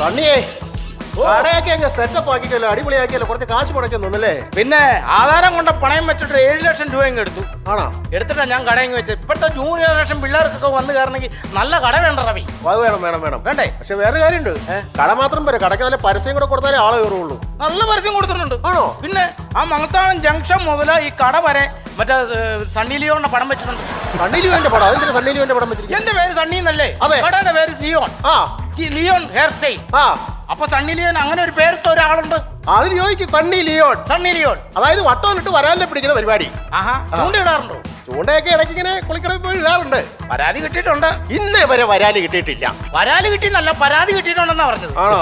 സണ്ണിയേ കടയൊക്കെ അങ്ങ് സെറ്റപ്പ് അടിപൊളിയാക്കിയല്ലോ കുറച്ച് കാശ് മുടക്കി നിന്നല്ലേ പിന്നെ ആധാരം കൊണ്ട് പണയം വെച്ചിട്ട് ഏഴ് ലക്ഷം രൂപ ഇങ്ങ് എടുത്തു. ആണോ? എടുത്തിട്ടാ ഞാൻ കടയും വെച്ചത്. ഇപ്പോഴത്തെ ജൂനിയർ ജനറേഷൻ പിള്ളേർക്കൊക്കെ വന്ന് കയറണമെങ്കിൽ നല്ല കട വേണ്ട റവി. അത് വേണം വേണം വേണം. വേണ്ടേ? പക്ഷെ വേറെ കാര്യമുണ്ട്. കട മാത്രം പോരെ കടയ്ക്ക് നല്ല പരസ്യം കൂടെ കൊടുത്താലേ ആളെ കയറുള്ളൂ. നല്ല പരസ്യം കൊടുത്തിട്ടുണ്ട്. ആണോ? പിന്നെ ആ മങ്ങത്താനം ജംഗ്ഷൻ മുതൽ ഈ കട വരെ മറ്റേ സണ്ണി ലിയോന്റെ പടം വെച്ചിട്ടുണ്ട്. സണ്ണി ലിയോന്റെ പടം? അതിന്റെ സണ്ണി ലിയോന്റെ പടം വെച്ചിട്ടുണ്ട് എന്റെ പേര് സണ്ണി എന്നല്ലേ? അതെ. കടയുടെ പേര് ലിയോൺ ആ. ഈ ലിയോൺ ഹെയർ സ്റ്റൈൽ ആ അപ്പൊ സണ്ണി ലിയോൺ അങ്ങനെ ഒരു പേരത്തെ ഒരാളുണ്ട്. അതിന് ചോദിക്കും സണ്ണി ലിയോൺ സണ്ണി ലിയോൺ അതായത് വട്ടോലിട്ട് വരാലിനെ പിടിക്കുന്ന പരിപാടി. ആഹാ ചൂണ്ടിടാറുണ്ടോ ചൂണ്ടയൊക്കെ ഇടയ്ക്ക് ഇങ്ങനെ കുളിക്കടയിൽ പോയി ഇടാറുണ്ട്. പരാതി കിട്ടിയിട്ടുണ്ട്. ഇന്നേ വരെ വരാൽ കിട്ടിയിട്ടില്ല. പരാതി കിട്ടിയെന്നല്ല പരാതി കിട്ടിയിട്ടുണ്ടെന്നാ പറഞ്ഞത്. ആണോ?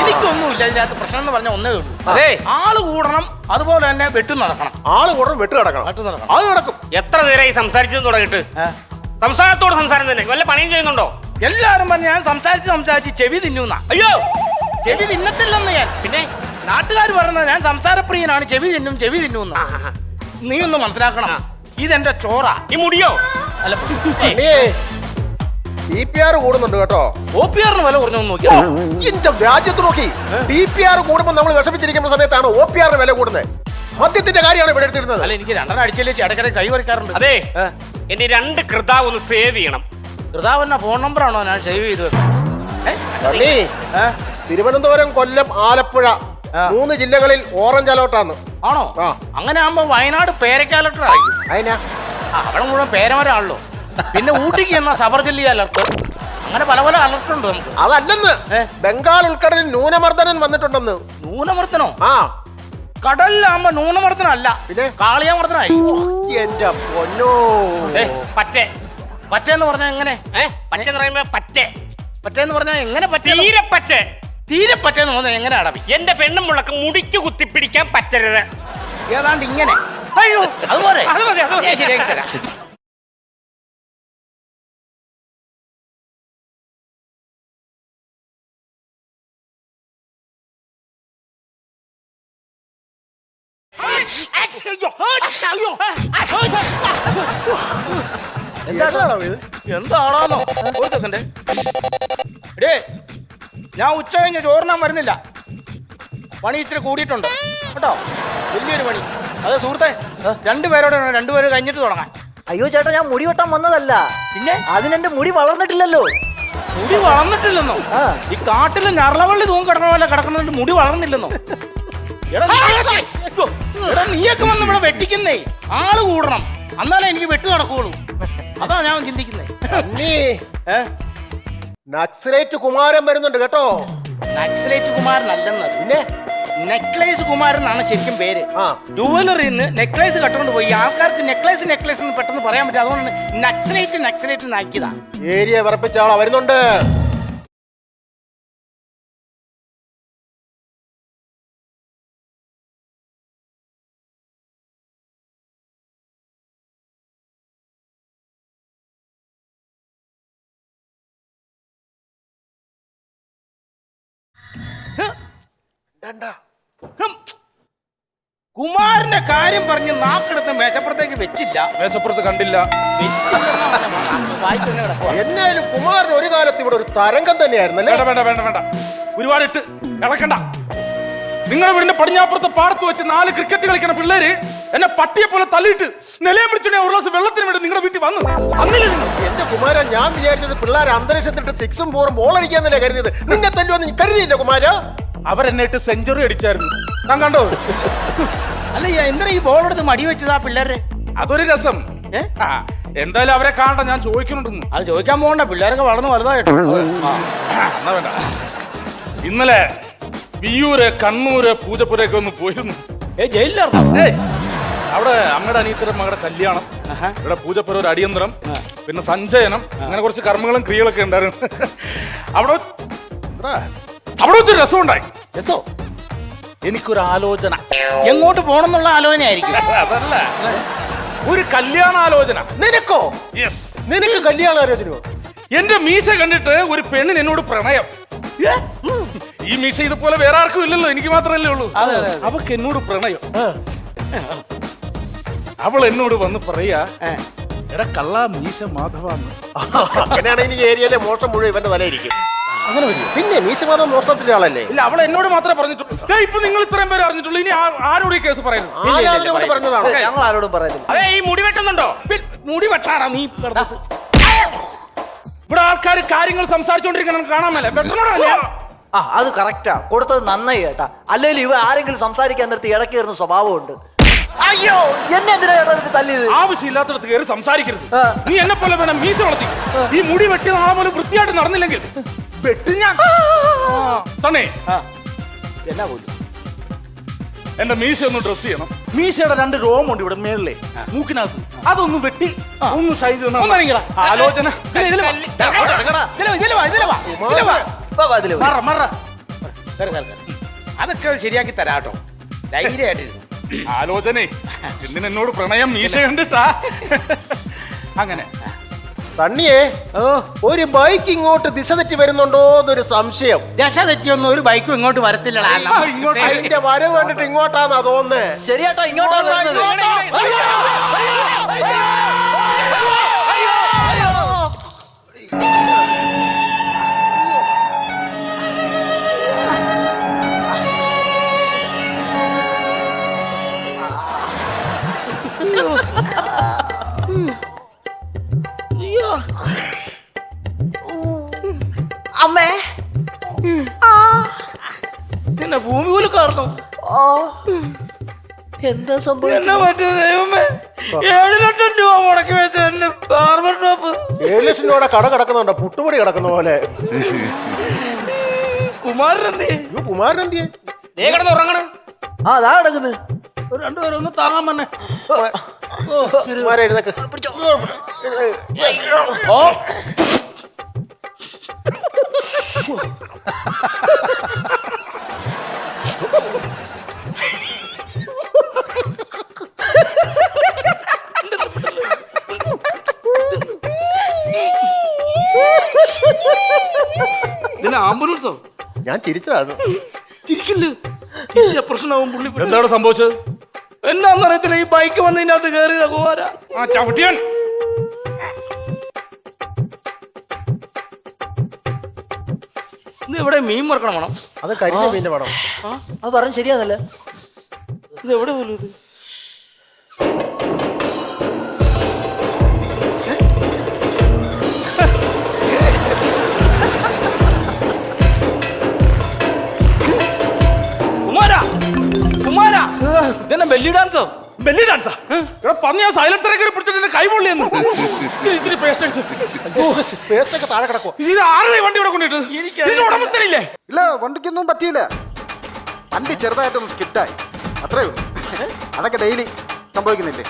എനിക്കൊന്നുമില്ല ഇതിനകത്ത് പ്രശ്നം എന്ന് പറഞ്ഞ ഒന്നേ ഉള്ളൂ. അതെ ആൾ കൂടണം അതുപോലെ തന്നെ വെട്ടു നടക്കണം. ആൾ കൂടണം വെട്ട് നടക്കണം. വെട്ടു നടക്കണം. അത് നടക്കും. എത്ര നേരമായി സംസാരിച്ചു തുടങ്ങിയിട്ട്? സംസാരത്തോട് സംസാരം തന്നെ. വല്ല പണിയും ചെയ്യുന്നുണ്ടോ? എല്ലാരും പറഞ്ഞ് ഞാൻ സംസാരിച്ച് സംസാരിച്ച് ചെവി തിന്നുന്ന. അയ്യോ! ചെവി തിന്നത്തില്ലെന്ന് ഞാൻ. പിന്നെ നാട്ടുകാർ പറയുന്നത് ഞാൻ സംസാരപ്രിയനാണ് ചെവി തിന്നും ചെവി തിന്നുന്ന. നീ ഒന്ന് മനസ്സിലാക്കണം. ഇതെന്റെ ചോറ. ഈ മുടിയോ? അല്ല സണ്ണിയേ ഡി പി ആർ കൂടുന്നുണ്ട് കേട്ടോ. ഒ പി ആറിന് വില കുറഞ്ഞു രാജ്യത്ത് നോക്കി. ഡി പി ആർ കൂടുമ്പോൾ നമ്മൾ വിഷമിച്ചിരിക്കുന്ന സമയത്താണ് ഒ പി ആറിന് വില കൂടുന്നത്. മദ്യത്തിന്റെ കാര്യമാണ് ഇവിടെ എടുത്തിരുന്നത്. അല്ല എനിക്ക് രണ്ടെണ്ണം അടിച്ചല്ലേ ഇടയ്ക്കിടെ കൈ വരയ്ക്കാറുണ്ട്. അതെ? എന്റെ രണ്ട് കൃതാവ് ഒന്ന് സേവ് ചെയ്യണം. കൃതാവന്ന ഫോൺ നമ്പർ ആണോ ഞാൻ സേവ് ചെയ്തു ഏ? സണ്ണി ഏ? തിരുവനന്തപുരം കൊല്ലം ആലപ്പുഴ മൂന്ന് ജില്ലകളിൽ ഓറഞ്ച് അലോട്ടാണ് ആണോ. ആ. അങ്ങനെ ആകുമ്പോ വയനാട് ആയിരിക്കും അതിനാ ആ, അവിടെ മുഴുവൻ പേരമരാണല്ലോ. പിന്നെ ഊട്ടിക്ക് എന്ന സബർ ജില്ലി അലർട്ട് അങ്ങനെ പല പല അലർട്ട് ഉണ്ട് നമുക്ക്. അതല്ലെന്ന്? ബംഗാൾ ഉൾക്കടലിൽ ന്യൂനമർദ്ദനം വന്നിട്ടുണ്ടെന്ന്. ന്യൂനമർദ്ദനോ? ആ. കടലിലാകുമ്പോ ന്യൂനമർദ്ദനല്ല. പിന്നെ? കാളിയാമർദ്ദനായി. എന്റെ പൊന്നോ. ഏ, പറ്റേ. പറ്റേന്ന് പറഞ്ഞാൽ എങ്ങനെ? ഏ? പറ്റെന്ന് പറയുമ്പോ പറ്റേ. പറ്റേന്ന് പറഞ്ഞാൽ എങ്ങനെ പറ്റേ? തീരെ പറ്റേ. തീരെ പറ്റേന്ന് പറഞ്ഞാൽ എങ്ങനെ അടവി? എന്റെ പെണ്ണും മുളക്ക് മുടിക്ക് കുത്തിപ്പിടിക്കാൻ പറ്റരുത്. ഏതാണ്ട് ഇങ്ങനെ. അയ്യോ. അതുപോലെ. അത് മതി, അത് ശരിയാക്കി തരാം. എന്താണോ ഇത്? എന്താണോന്നോ? ഒരു സെക്കൻഡ് ഡേ ഞാൻ ഉച്ച കഴിഞ്ഞ് ചോറിനാൻ വരുന്നില്ല. പണി ഇച്ചിരി കൂടിയിട്ടുണ്ട്. കേട്ടോ? വലിയൊരു പണി. അതെ സുഹൃത്തെ രണ്ടുപേരോടെ രണ്ടുപേരും കഴിഞ്ഞിട്ട് തുടങ്ങാൻ. അയ്യോ ചേട്ടാ ഞാൻ മുടി വെട്ടാൻ വന്നതല്ല. പിന്നെ? അതിനെന്റെ മുടി വളർന്നിട്ടില്ലല്ലോ. മുടി വളർന്നിട്ടില്ലെന്നോ? ഈ കാട്ടിൽ ഞറളവള്ളി തൂങ്ങി കിടക്കണ പോലെ കിടക്കുന്നതിന്റെ മുടി വളർന്നില്ലെന്നോ? എടാ നീ- എടാ നീയൊക്കെ വന്ന് ഇവിടെ വെട്ടിക്കുന്നേ. ആൾ കൂടണം. എന്നാലേ എനിക്ക് വെട്ട് നടക്കുള്ളൂ. അതാ ഞാൻ ചിന്തിക്കുന്നത് നക്സലേറ്റ് കുമാരൻ വരുന്നുണ്ട് കേട്ടോ. നക്സലേറ്റ് കുമാരൻ അല്ലെന്ന്. പിന്നെ? നെക്ലേസ് കുമാരൻ എന്നാണ് ശരിക്കും പേര്. ആ. ജുവലറിന്ന് നെക്ലേസ് കട്ടുകൊണ്ട് പോയി. ആൾക്കാർക്ക് നെക്ലേസ് നെക്ലേസ് എന്ന് പെട്ടെന്ന് പറയാൻ പറ്റും അതുകൊണ്ട് നക്സലേറ്റ് നക്സലേറ്റ് ആക്കിയതാണ് ഏരിയ വിറപ്പിച്ച ആളാ വരുന്നുണ്ട്. ഹും. കുമാരന്റെ കാര്യം പറഞ്ഞ് നാക്കെടുത്ത് മേശപ്പുറത്തേക്ക് വെച്ചില്ല. മേശപ്പുറത്ത് കണ്ടില്ല. വെച്ചില്ലെന്നാ പറഞ്ഞെ. നാക്ക് വായി തന്നെ കിടക്കുവാ. എന്നായാലും കുമാരൻ ഒരു കാലത്ത് ഇവിടെ ഒരു തരംഗം തന്നെയായിരുന്നല്ലേ വേണ്ട വേണ്ട വേണ്ട വേണ്ട. ഒരുപാട് ഇട്ട് ഇളക്കണ്ട നിങ്ങൾ വീടിന്റെ പടിഞ്ഞാപ്പുറത്തെ പാടത്ത് വെച്ച് നാല് ക്രിക്കറ്റ് കളിക്കുന്ന പിള്ളേര് എന്നെ പട്ടിയെ പോലെ തള്ളിയിട്ട് നിലയം പിടിച്ചു ഒരു ഗ്ലാസ് വെള്ളത്തിന് വേണ്ടി നിങ്ങളുടെ വീട്ടിൽ വന്നു. അന്നില്ല നിങ്ങൾ? എന്റെ കുമാര ഞാൻ വിചാരിച്ചത് പിള്ളേർ അന്തരീക്ഷത്തിട്ട് സിക്സും ഫോറും ബോൾ അടിക്കാന്നല്ലേ കരുതിയത്. നിന്നെ തല്ലുവെന്ന് കരുതിയില്ല കുമാര? അവരെന്നെ ഇട്ട് സെഞ്ചുറി അടിച്ചായിരുന്നു. ഞാൻ കണ്ടോ? അല്ല എന്തിനാ ഈ ബോൾ എടുത്ത് മടി വെച്ചതാ പിള്ളേരെ അതൊരു രസം? ആ, എന്തായാലും അവരെ കാണണ്ട ഞാൻ ചോദിക്കുന്നുണ്ടെന്ന്. അത് ചോദിക്കാൻ പോകണ്ട പിള്ളേരൊക്കെ വളർന്ന് വലുതായിട്ട് എന്നാ വേണ്ട. ഇന്നലെ വിയൂര് കണ്ണൂര് പൂജപ്പുരയൊക്കെ ഒന്ന് പോയിരുന്നു. ഏ ജയിലിലാർന്നോ ഏയ് അവിടെ അമ്മയുടെ അനിയത്തിയുടെ മകളുടെ കല്യാണം. ആഹാ. ഇവിടെ പൂജപ്പുര ഒരു അടിയന്തരം പിന്നെ സഞ്ചയനം അങ്ങനെ കുറച്ച് കർമ്മങ്ങളും ക്രിയകളൊക്കെ ഉണ്ടായിരുന്നു. അവിടെ എടാ, അവിടെ വെച്ചൊരു രസം ഉണ്ടായി രസോ? എനിക്കൊരു ആലോചന എങ്ങോട്ട് പോകണം പോണെന്നുള്ള ആലോചനയായിരിക്കും. അതല്ല. ഒരു കല്യാണാലോചന. നിനക്കോ? യെസ് നിനക്ക് ആലോചന എന്റെ മീശ കണ്ടിട്ട് ഒരു പെണ്ണിന് എന്നോട് പ്രണയം. ഈ മീശ ഇതുപോലെ വേറെ ആർക്കും ഇല്ലല്ലോ എനിക്ക് മാത്രമല്ലേ ഉള്ളൂ. അതെ, അതെ, അതെ. അവക്ക് എന്നോട് പ്രണയം. അവൾ എന്നോട് വന്ന് പറയാ എടാ കള്ളാ മീശ മാധവാന്ന്. അങ്ങനെയാണെങ്കിൽ ഈ ഏരിയയിലെ മോശം മുഴുവൻ ഇവന്റെ തലയിരിക്കും അങ്ങനെ വരും പിന്നെ മീശമാധവൻ മോഷണത്തിന്റെ ആളല്ലേ? ഇല്ല അവൾ എന്നോട് മാത്രമേ പറഞ്ഞിട്ടുള്ളൂ. ദേ, ഇപ്പൊ നിങ്ങൾ ഇത്രയും പേര് അറിഞ്ഞിട്ടുള്ളൂ. ഇനി ആ- ആരോട് ഈ കേസ് പറയുന്നു ആരാധന പറഞ്ഞതാണ്? ഞങ്ങൾ ആരോടും പറയുന്നില്ല അതെ ഈ മുടി വെട്ടുന്നുണ്ടോ? പി- മുടി വെട്ടാടാ നീ കിടന്നത്. ഇവിടെ ആൾക്കാർ കാര്യങ്ങൾ സംസാരിച്ചോണ്ടിരിക്കണം കാണാൻ മേലെ. വെട്ടണോടാ ഞാൻ ആ അത് കറക്റ്റാ കൊടുത്തത് നന്നായി കേട്ടാ. അല്ലെങ്കിൽ ഇവ ആരെങ്കിലും സംസാരിക്കാൻ നിർത്തി ഇടയ്ക്ക് കയറുന്ന സ്വഭാവമുണ്ട്. അയ്യോ! എന്നെ എന്തിനാ ചേട്ടാ ഇത് തല്ലിയത്? ആവശ്യമില്ലാത്തടത്ത് കയറി സംസാരിക്കരുത്. ആ. നീ എന്നെ പോലെ വേണം മീശ വളർത്തി ഈ മുടി വെട്ടി നാളെ പോലെ വൃത്തിയായിട്ട് നടന്നില്ലെങ്കിൽ വെട്ടി ഞാൻ തന്നെ എന്നാ പോലും. എന്റെ മീശ ഒന്ന് ഡ്രസ് ചെയ്യണം. മീശയുടെ രണ്ട് രോമുണ്ട് ഇവിടെ മേളിലെ മൂക്കിനകത്ത്. അതൊന്നും വെട്ടി ഒന്ന് സൈസ്. ആലോചന. അതൊക്കെ ശരിയാക്കി തരാട്ടോ ധൈര്യമായിട്ട് ആലോചനേ ഇന്നിന് എന്നോട് പ്രണയം മീശ കണ്ടിട്ടാ. അങ്ങനെ. തണ്ണിയെ ഒരു ബൈക്ക് ഇങ്ങോട്ട് ദിശ തെറ്റി വരുന്നുണ്ടോ എന്നൊരു സംശയം ദശ തെറ്റിയൊന്നും ഒരു ബൈക്കും ഇങ്ങോട്ട് വരത്തില്ലടാ ഇങ്ങോട്ട് അതിന്റെ വരവ് കണ്ടിട്ട് ഇങ്ങോട്ടാന്നാ തോന്നുന്നേ ശരിയാട്ടാ ഇങ്ങോട്ടാണ് വരുന്നത് അമ്മേ പിന്നെ ഭൂമി പോലും കാർന്നു എന്താ സംഭവം എന്നാ പറ്റിയ ദൈവമേ ഏഴ് ലക്ഷം രൂപ മുടക്കി വെച്ച എന്റെ ബാർബർ ഷോപ്പ്. ഏഴ് ലക്ഷം രൂപയുടെ കട കിടക്കുന്നുണ്ടോ? പുട്ടുപൊടി കിടക്കുന്ന പോലെ. കുമാരൻ എന്തേ കുമാരൻ എന്തിയെ ദേ കിടന്ന് ഉറങ്ങണ്. ആ അതാ കിടക്കുന്നത് രണ്ടുപേരും ഒന്ന് താങ്ങാൻ തന്നെ കുമാരൻ എഴുന്നേക്ക്. ഓ. ഇതിന് ആംബുലൻസോ? ഞാൻ ചിരിച്ചതാണ് തിരിക്കില്ല. പ്രശ്നമാവും പുള്ളി എന്താണ് സംഭവിച്ചത്? എന്നാന്നറിയത്തില്ല ഈ ബൈക്ക് വന്നതിനകത്ത് കയറിയതാ കുമാര ആ ചവിട്ടിയാൻ മീൻ മറക്കണം വേണം. അത് കരിഞ്ഞ മീന്റെ പടം. അത് പറഞ്ഞ ശരിയാന്നല്ലേ? ഇത് എവിടെ പോലും ഇത്? കുമാര കുമാര ഇതെന്നെ ബെല്ലി ഡാൻസോ ബെല്ലി ഡാൻസാ പറഞ്ഞ ഞാൻ സൈലൻസറെ കയറി പിടിച്ചിട്ട് എന്റെ കൈ പൊള്ളിയെന്ന് ഇത് ഇത്തിരി പേസ്റ്റ് അടിച്ചു പേസ്റ്റൊക്കെ താഴെ കിടക്കോ ഇത് ആരുടെ വണ്ടി ഇവിടെ കൊണ്ടിട്ട് ഇതിന് ഉടമസ്ഥനില്ലേ? ഇല്ല വണ്ടിക്കൊന്നും പറ്റിയില്ല. വണ്ടി ചെറുതായിട്ടൊന്ന് സ്കിറ്റായി അത്രേ ഉള്ളൂ. അതൊക്കെ ഡെയിലി സംഭവിക്കുന്നില്ലേ?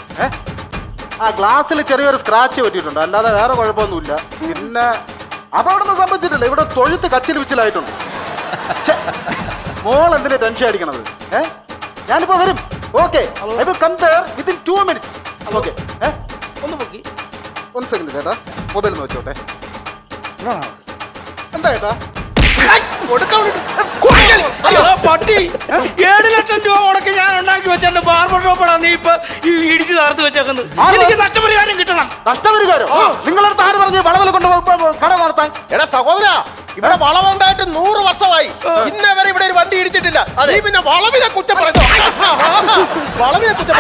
ആ ഗ്ലാസ്സിൽ ചെറിയൊരു സ്ക്രാച്ച് പറ്റിയിട്ടുണ്ട്. അല്ലാതെ വേറെ കുഴപ്പമൊന്നുമില്ല. പിന്നെ അപകടം സംഭവിച്ചിട്ടില്ല. ഇവിടെ തൊഴുത്ത് കച്ചിൽ വിച്ചിലായിട്ടുണ്ട്. മോൾ എന്തിനാ ടെൻഷൻ അടിക്കണത്? ഏ? ഞാനിപ്പോ വരും. Okay I will come there within two minutes okay ഒന്ന് പൊക്കി. ഒന്ന് സെക്കൻഡ് ചേട്ടാ. മൊബൈൽ ഒന്ന് വെച്ചോട്ടെ. എന്താ ചേട്ടാ? പട്ടി. ഏഴ് ലക്ഷം രൂപ മുടക്കി ഞാൻ ഉണ്ടാക്കി വെച്ച എന്റെ ബാർബർ ഷോപ്പാണ് നീ ഇപ്പൊ ഈ ഇടിച്ച് താർത്ത് വെച്ചേക്കുന്നത്? എനിക്ക് നഷ്ടപരിഹാരം കിട്ടണം. നഷ്ടപരിഹാരം? നിങ്ങളുടെ ആര് പറഞ്ഞു? കൊണ്ട് കട നടത്താൻ എടാ സഹോദര ഇവിടെ വളവുണ്ടായിട്ട് നൂറ് ഇന്നേ വരെ ഇവിടെ ഒരു വണ്ടി ഇടിച്ചിട്ടില്ല. നീ പിന്നെ വളവിനെ കുറ്റം പറയുന്നു വളവിനെ കുറ്റം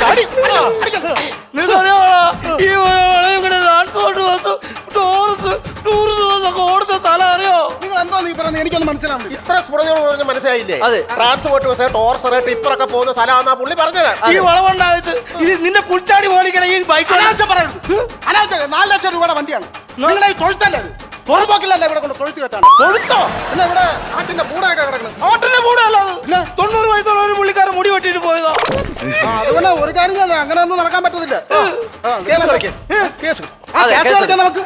എനിക്കൊന്നും മനസ്സിലാവുന്നില്ല. ഇത്ര പറഞ്ഞ് മനസ്സിലായില്ലേ. ട്രാൻസ്പോർട്ട് ബസ് ടോർസർ ടിപ്പറൊക്കെ പോകുന്ന സ്ഥലമാണെന്നാ പുള്ളി പറഞ്ഞത്. ഈ വളവുണ്ടായിട്ട് ഇത് നിന്റെ പുൽച്ചാടി പോലിക്കണ ഈ ബൈക്ക് അനാവശ്യം പറയരുത്. അനാവശ്യം നാല് ലക്ഷം രൂപയുടെ വണ്ടിയാണ്. നിങ്ങളെ തൊഴുത്തല്ലേ പുറമ്പോക്കില്ലല്ലേ ഇവിടെ കൊണ്ട് തൊഴുത്ത് കെട്ടാണ് തൊഴുത്തോ പിന്നെ ഇവിടെ ആട്ടിന്റെ പൂടൊക്കെ കിടക്കുന്നത്. ആട്ടിന്റെ കൂടെ അല്ല അത് തൊണ്ണൂറ് വയസ്സുള്ള ഒരു പുള്ളിക്കാരൻ മുടി വെട്ടിട്ട് പോയതോ. അതുപോലെ ഒരു കാര്യം ചെയ്യാം. അങ്ങനെ ഒന്നും നടക്കാൻ പറ്റത്തില്ല. കേസ് കളിക്ക്. കേസ് കേസ് കളിക്കാം നമുക്ക്.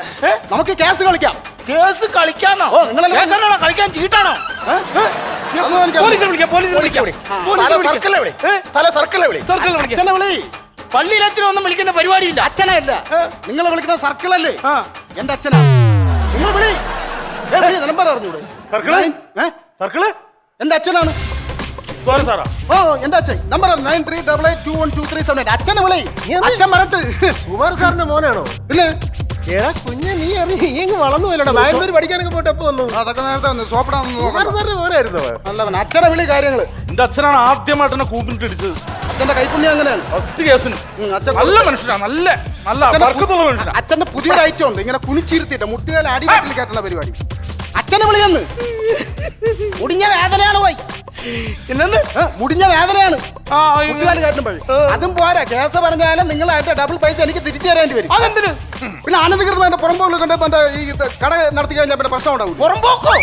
നമുക്ക് കേസ് കളിക്കാം. കേസ് കളിക്കാന്നോ? കേസാണോ കളിക്കാൻ ചീട്ടാണോ? പോലീസിനെ വിളിക്കാം പോലീസിനെ വിളിക്കാം. സ്ഥലം സർക്കിളിലെ വിളി. സ്ഥലം സർക്കിളിലെ വിളി. സർക്കിളിൽ വിളിക്കാം വിളി. പള്ളിയിൽ അച്ഛനൊന്നും വിളിക്കുന്ന പരിപാടിയില്ല. അച്ഛനല്ല നിങ്ങൾ വിളിക്കുന്ന സർക്കിളല്ലേ. എന്റെ അച്ഛനാ. നിങ്ങൾ വിളി. ഏ, വിളി നമ്പർ അറിഞ്ഞൂടെ. സർക്കിൾ? ഏ? സർക്കിൾ? എന്റെ അച്ഛനാണ്. Sorry Sarah? ഓ എന്റെ അച്ഛൻ. Number nine three double eight two one two three seven eight. അച്ഛനെ വിളി. അച്ഛൻ വരട്ട്. കുമാർ സാറിന്റെ മോനാണോ? പിന്നെ? എടാ കുഞ്ഞെ നീ അറിയ നീ അങ്ങ് വളർന്നു പോയില്ലടാ. ബാംഗ്ലൂർ പഠിക്കാനൊക്കെ പോയിട്ട് എപ്പോ വന്നു? അതൊക്കെ നേരത്തെ വന്നു. സോപ്പിടാന്ന് നോക്കണം സാറിന്റെ മോനായിരുന്നു. നല്ലവൻ. അച്ഛനെ വിളി കാര്യങ്ങൾ. എന്റെ അച്ഛനാണ് ആദ്യമായിട്ട് എന്നെ കൂപ്പിട്ട് ഇടിച്ചത്. അച്ഛന്റെ കൈപ്പുണ്യം അങ്ങനെയാണ് ഫസ്റ്റ് കേസിന് ഉം, അച്ഛൻ നല്ല മനുഷ്യനാ നല്ല നല്ല അച്ഛന്റെ വർക്കത്തുള്ള മനുഷ്യനാ. അച്ഛന്റെ പുതിയൊരു ഐറ്റം ഉണ്ട്. ഇങ്ങനെ കുനിച്ചിരുത്തിട്ട് മുട്ടുകാൽ അടിവാട്ടിൽ കയറ്റുന്ന പരിപാടി. അച്ഛനെ വിളിയെന്ന്. മുടിഞ്ഞ വേദനയാണ് പോയി. ഇല്ലെന്ന്? മുടിഞ്ഞ വേദനയാണ്. ആ മുട്ടുകാൽ കയറ്റുമ്പോൾ അതും പോരാ. കേസ് പറഞ്ഞാലും നിങ്ങളായിട്ട് ഡബിൾ പൈസ എനിക്ക് തിരിച്ചു തരേണ്ടി വരും. അതെന്തിന്? പിന്നെ ആനന്ദകൃതന്റെ പുറമ്പോളിൽ കണ്ട് എന്റെ ഈ കട നടത്തി കഴിഞ്ഞാൽ പിന്നെ പ്രശ്നം ഉണ്ടാവും പുറമ്പോക്കോ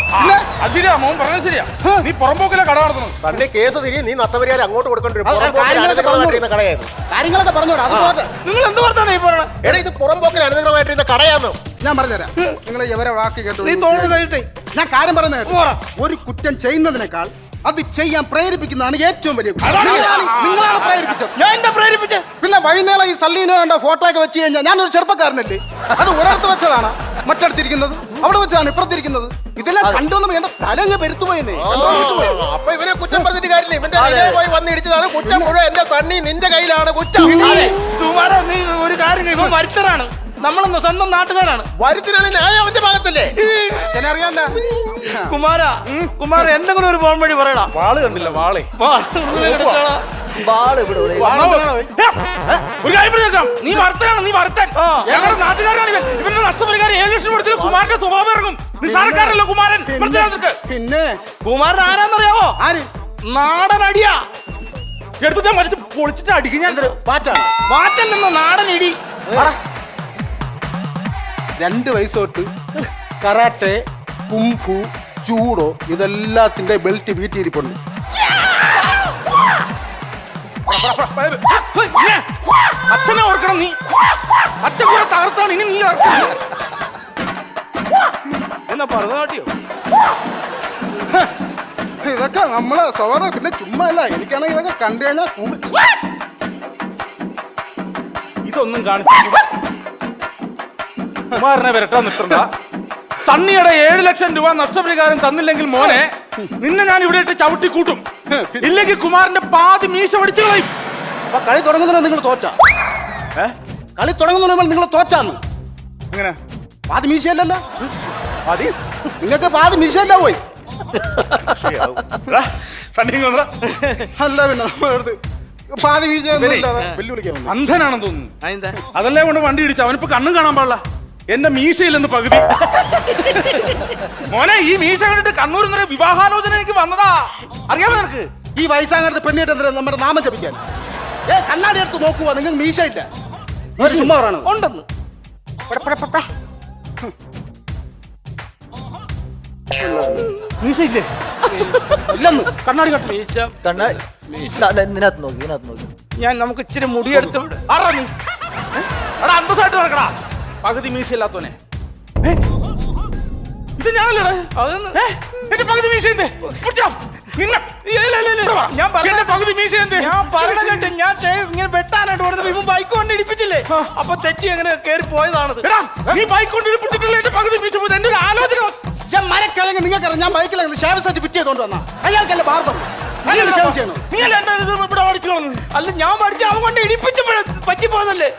ശരിയാ മോൻ പറഞ്ഞത് ശരിയാ. നീ പുറമ്പോക്കിലെ കട നടത്തണം തന്നെ കേസ് തിരി നീ നത്തവരിയാൽ അങ്ങോട്ട് കൊടുക്കേണ്ടി വരും. അത് പുറമ്പോക്കിൽ കാര്യങ്ങളൊക്കെ അനധികൃതമായിട്ടിരുന്ന കടയായിരുന്നു. കാര്യങ്ങളൊക്കെ പറഞ്ഞോടാ അത് നിങ്ങൾ എന്ത് പറഞ്ഞാണ് ഈ പറയണത് എടാ ഇത് പുറമ്പോക്കിൽ അനധികൃതമായിട്ടിരുന്ന കടയാന്ന്? ഞാൻ പറഞ്ഞുതരാം. നിങ്ങൾ ഇവരെ വാക്ക് കേട്ടു. നീ തോന്നുന്നു കഴിട്ടെ ഞാൻ കാര്യം പറഞ്ഞു. ഒരു കുറ്റം ചെയ്യുന്നതിനേക്കാൾ അത് ചെയ്യാൻ പ്രേരിപ്പിക്കുന്നതാണ് ഏറ്റവും വലിയ കുറ്റം. നിങ്ങളാണ് നിങ്ങളാണ് പ്രേരിപ്പിച്ചത്. ഞാൻ എന്നെ പ്രേരിപ്പിച്ചേ? പിന്നെ വൈകുന്നേരം ഈ സല്ലീനെ കണ്ട ഫോട്ടോ ഒക്കെ വെച്ച് കഴിഞ്ഞാൽ ഞാനൊരു ചെറുപ്പക്കാരനല്ലേ? അത് ഒരിടത്ത് വെച്ചതാണ്. മറ്റടുത്തിരിക്കുന്നത്. അവിടെ വെച്ചാണ് ഇപ്പുറത്തിരിക്കുന്നത്. ഇതെല്ലാം കണ്ടൊന്നും എന്റെ തലങ്ങ് പെരുത്തുപോയെന്നേ. അപ്പൊ ഇവരെ കുറ്റം പറഞ്ഞിട്ട് കാര്യമില്ല. ഇവന്റെ നിലയിൽ പോയി വന്ന് ഇടിച്ചതാണ്. കുറ്റം മുഴുവൻ എന്റെ സണ്ണി നിന്റെ കയ്യിലാണ് കുറ്റം. സുമാര നീ ഒരു കാര്യം ഇവൻ മരിച്ചതാണ് നമ്മളെന്ന് സ്വന്തം നാട്ടുകാരാണ്. ന്യായം അവന്റെ ഭാഗത്തല്ലേ? അച്ഛനെ അറിയാല്ല കുമാര കുമാര എന്തെങ്കിലും ഒരു ഫോൺ വഴി പറയടാ. വാൾ കണ്ടില്ല വാളെ. വാ, ഒന്ന് എടുക്കടാ. ബാൾ ഇവിടെ ഇവിടെ. ഒരു കാര്യം നീ വർത്തനാണ് നീ വർത്തൻ ആ. ഞങ്ങളുടെ നാട്ടുകാരാണ് ഇവൻ. ഇവന്റെ നഷ്ടപരിഹാരം ഏഴ് ലക്ഷം കൊടുത്തിട്ട് കുമാരന്റെ സ്വഭാവം ഇറങ്ങും. നിസ്സാരക്കാരല്ലോ കുമാരൻ? പിന്നെ? കുമാരൻ ആരാന്നറിയാവോ? ആര്? നാടൻ അടിയാ എടുത്തിട്ട് മറ്റു മരിച്ച് പൊളിച്ചിട്ട് അടിക്കും ഞാൻ. പാറ്റാണ് നിന്ന് നാടൻ ഇടി രണ്ട് വയസ്സ് തൊട്ട് കറാട്ടെ കുംഫു ചൂടോ ഇതെല്ലാത്തിന്റെ ബെൽറ്റ് വീട്ടിയിരിപ്പുണ്ട്. അച്ഛനെ ഓർക്കണം നീ. അച്ഛൻ കൂടെ തകർത്താണ് ഇനി നീ ഓർക്കണം. എന്നാ ഭരതനാട്യോ? ഇതൊക്കെ നമ്മളെ സ്വഭാവം. പിന്നെ ചുമ്മാ അല്ല എനിക്കാണെങ്കിൽ ഇതൊക്കെ കണ്ടു കഴിഞ്ഞാൽ ഇതൊന്നും കാണിച്ചു കുമാരനെ വരട്ടാൻ നിൽക്കണ്ട. സണ്ണിയുടെ ഏഴ് ലക്ഷം രൂപ നഷ്ടപരിഹാരം തന്നില്ലെങ്കിൽ മോനെ നിന്നെ ഞാൻ ഇവിടെ ഇട്ട് ചവിട്ടി കൂട്ടും ഇല്ലെങ്കിൽ കുമാറിന്റെ പാതി മീശ പഠിച്ചു കളയും. അപ്പൊ കളി തുടങ്ങുന്നതിന് നിങ്ങൾ തോറ്റ. ഏ? കളി തുടങ്ങുന്നതിന് നിങ്ങൾ തോറ്റാന്ന്. എങ്ങനെ? പാതി മീശയല്ലല്ലോ. പാതി? നിങ്ങൾക്ക് പാതി മീശയല്ല പോയി. സണ്ണി ഇങ്ങ് വന്നെടാ. അല്ല പിന്നെ നമ്മളടുത്ത് പാതി മീശയൊന്നും വെല്ലുവിളിക്കാൻ അന്ധനാണെന്ന് തോന്നുന്നു. അതല്ലേ കൊണ്ട് വണ്ടി ഇടിച്ചു അവനിപ്പോ കണ്ണും കാണാൻ പാടില്ല. എന്റെ മീശയില്ലെന്ന് പകുതി. മോനെ ഈ മീശ കണ്ടിട്ട് കണ്ണൂർ നിന്ന് വിവാഹാലോചന എനിക്ക് വന്നതാ. അറിയാമോ നിനക്ക്? ഈ വയസ്സാകാലത്ത് പെണ്ണിട്ട് എന്തിനാ നമ്മുടെ നാമം ജപിക്കാൻ? ഏ കണ്ണാടി എടുത്ത് നോക്കുക നിങ്ങൾ മീശ ഇല്ല ചുമ്മാ ഉണ്ടെന്ന്. മീശ ഇല്ലേ ഇല്ലെന്ന്. കണ്ണാടി കട്ടു. മീശ. കണ്ണാടി ഇതിനകത്ത് നോക്കി ഇതിനകത്ത് നോക്കി. ഞാൻ നമുക്ക് ഇച്ചിരി മുടിയെടുത്ത് അന്തസ്സായിട്ട് നടക്കടാ. പകുതി മീശ ഇല്ലാത്തോനെ ഏ? ഇത് ഞാനല്ലേ എന്റെ പകുതി. ഞാൻ പകുതി മീശ എന്തേ? ഞാൻ പറഞ്ഞ കേട്ട് ഞാൻ ഇങ്ങനെ വെട്ടാനായിട്ട് ഇവൻ ബൈക്ക് കൊണ്ട് ഇടിപ്പിച്ചില്ലേ? അപ്പൊ തെറ്റി അങ്ങനെ പോയതാണത്. എടാ നീ ബൈക്ക് കൊണ്ട് എന്റെ പകുതി മീശ പോയി എന്റെ ഒരു ആലോചന. ഞാൻ മരക്കിഴങ്ങ് നിങ്ങൾക്കറിയാം ഞാൻ ബൈക്കിൽ ഷാവ് സെറ്റ് ഫിറ്റ് ചെയ്തോണ്ട് വന്ന. അയാൾക്കല്ല ബാർബർ അല്ല ഞാൻ പഠിച്ച അവൻ കൊണ്ട് ഇടിപ്പിച്ചപ്പോഴ പറ്റിപ്പോയതല്ലേ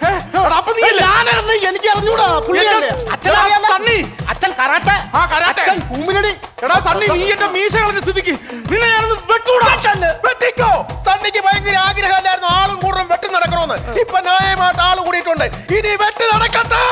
അപ്പൊ നീ എനിക്ക് അറിഞ്ഞൂടാ പുള്ളിയല്ലേ? സണ്ണി. അച്ഛൻ. കറാട്ടെ ആ, കരാട്ടെ. കുമ്മിലടി എടാ സണ്ണി നീ എന്റെ മീശ കളഞ്ഞ സ്ഥിതിക്ക് നിന്നെ ഞാനൊന്ന് വെട്ടൂടാ. വെട്ടിക്കോ. സണ്ണിക്ക് ഭയങ്കര ആഗ്രഹമല്ലായിരുന്നു. ആളും കൂടുതലും വെട്ടി നടക്കണമെന്ന് ഇപ്പൊ ന്യായമായിട്ട് ആൾ കൂടിയിട്ടുണ്ട്. ഇനി വെട്ടി നടക്കട്ടെ.